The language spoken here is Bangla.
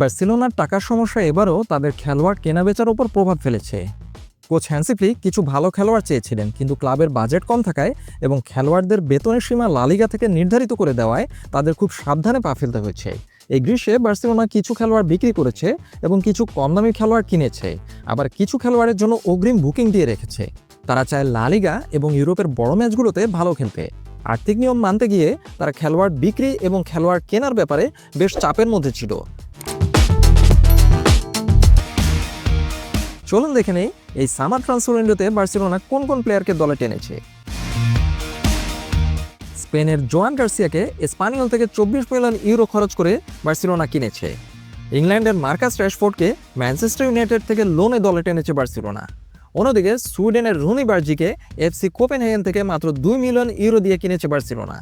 বার্সেলোনার টাকার সমস্যা এবারও তাদের খেলোয়াড় কেনাবেচার ওপর প্রভাব ফেলেছে। কোচ হ্যান্সি কিছু ভালো খেলোয়াড় চেয়েছিলেন, কিন্তু ক্লাবের বাজেট কম থাকায় এবং খেলোয়াড়দের বেতনের সীমা লালিগা থেকে নির্ধারিত করে দেওয়ায় তাদের খুব সাবধানে পা ফেলতে হয়েছে। এই গ্রীষ্মে বার্সেলোনা কিছু খেলোয়াড় বিক্রি করেছে এবং কিছু কম দামি খেলোয়াড় কিনেছে, আবার কিছু খেলোয়াড়ের জন্য অগ্রিম বুকিং দিয়ে রেখেছে। তারা চায় লালিগা এবং ইউরোপের বড় ম্যাচগুলোতে ভালো খেলতে। আর্থিক নিয়ম মানতে গিয়ে তারা খেলোয়াড় বিক্রি এবং খেলোয়াড় কেনার ব্যাপারে বেশ চাপের মধ্যে ছিল। চলুন দেখে নেই এই সামার ট্রান্সফার উইন্ডোতে বার্সেলোনা কোন কোন প্লেয়ারকে দলে টেনেছে। স্পেনের জোয়ান গার্সিয়াকে স্পানিয়ল থেকে চব্বিশ মিলিয়ন ইউরো খরচ করে বার্সেলোনা কিনেছে। ইংল্যান্ডের মার্কাস র্যাশফোর্ডকে ম্যানচেস্টার ইউনাইটেড থেকে লোনে দলে টেনেছে বার্সেলোনা। অন্যদিকে সুইডেনের রুনি বার্জিকে এফসি কোপেনহেগেন থেকে মাত্র দুই মিলিয়ন ইউরো দিয়ে কিনেছে বার্সেলোনা।